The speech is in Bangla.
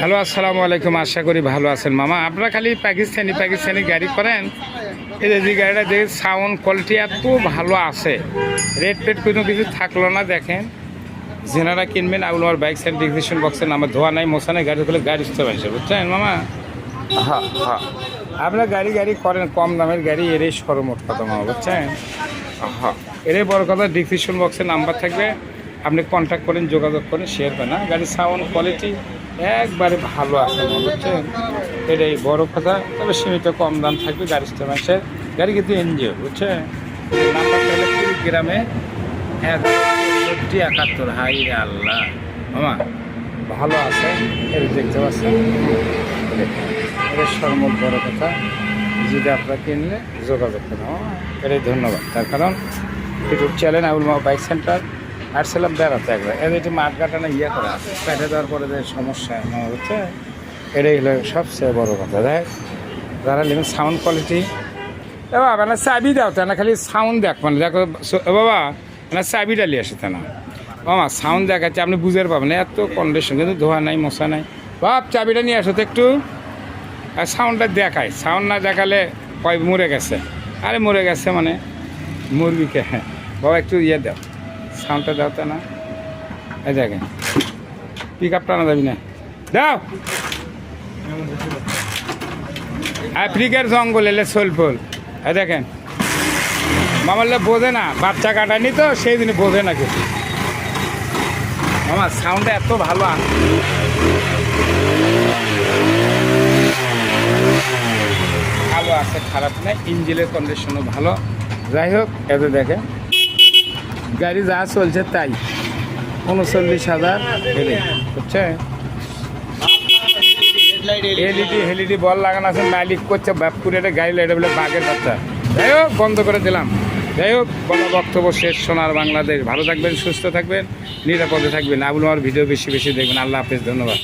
হ্যালো আসসালামু আলাইকুম। আশা করি ভালো আছেন। মামা আপনারা খালি পাকিস্তানি পাকিস্তানি গাড়ি করেন। এই যে গাড়িটা দেখে সাউন্ড কোয়ালিটি এত ভালো আছে। রেট পেট কোনো কিছু থাকল না দেখেন। যেনারা কিনবেন আগুন আমার বাইক সাইড ডিসক্রিপশন বক্সের নামে ধোয়া নাই মশা নাই গাড়ি করলে গাড়ি বুঝতে পারছে বুঝছেন মামা? হ্যাঁ হ্যাঁ। আপনারা গাড়ি গাড়ি করেন কম দামের গাড়ি এরই সরমোট কথা মামা বুঝছেন? হ্যাঁ। এরই বড় কথা ডিসক্রিপশন বক্সের নাম্বার থাকবে। আপনি কন্ট্যাক্ট করেন যোগাযোগ করেন শেয়ার করেন হ্যাঁ? গাড়ির সাউন্ড কোয়ালিটি একবারে ভালো আছে মামা, বুঝছেন এটাই বড় কথা তবে সীমিত কম দাম থাকবে গাড়ি মাসের গাড়ি কিন্তু এনজিও বুঝছেন নাম্বারটা হলো একাত্তর। হাই আল্লাহ। মামা ভালো আছে? এর দেখতে পাচ্ছেন? এটা বড় কথা। যদি আপনারা কিনলে যোগাযোগ করুন। এটাই ধন্যবাদ। তার কারণ ইউটিউব চ্যানেল আবুল মা বাইক সেন্টার। আসছিলাম বেড়াতে একবার। এদের একটু মাঠ কাটানো ইয়ে করা পেটে দেওয়ার পরে যে সমস্যা আমার হচ্ছে, এটাই হলো সবচেয়ে বড় কথা। দেখ, যারা নেবেন সাউন্ড কোয়ালিটি এ বাবা না চাবি দাও তা, না খালি সাউন্ড দেখ মানে দেখো বাবা, না চাবি নিয়ে আসে তা না। মামা সাউন্ড দেখাচ্ছে, আপনি বুঝতে পাবেন এত কন্ডিশন কিন্তু ধোয়া নাই মশা নাই। বাপ, চাবিটা নিয়ে আসো তো একটু। আর সাউন্ডটা দেখায় সাউন্ড না দেখালে কয়, মরে গেছে। আরে মরে গেছে মানে মুরগিকে হ্যাঁ বাবা, একটু ইয়ে দাও। সাউন্ডটা দাও তা না। এই দেখেন। পিক আপ টানা যাবি না। দাও। আফ্রিকার জঙ্গল, এলে সোলফোল। এই দেখেন। মামারলে বোঝে না, বাচ্চা কাটানি তো, সেই দিনে বোঝে না কিছু। মামা সাউন্ডটা এত ভালো আ- ভালো আছে, খারাপ না ইঞ্জিনের কন্ডিশনও ভালো। যাই হোক এতে দেখে গাড়ি যা চলছে তাই। উনচল্লিশ হাজার বুঝছে? এলইডি হেলিডি বল লাগানো আছে, মালিক করছে, বাপপুরে একটা গাড়ি লাইটে বলে বাঘের বাচ্চা। যাই হোক, বন্ধ করে দিলাম। যাই হোক, বলা বক্তব্য শেষ, সোনার বাংলাদেশ। ভালো থাকবেন, সুস্থ থাকবেন, নিরাপদে থাকবেন। আবুল আমার ভিডিও বেশি বেশি দেখবেন। আল্লাহ হাফিজ, ধন্যবাদ।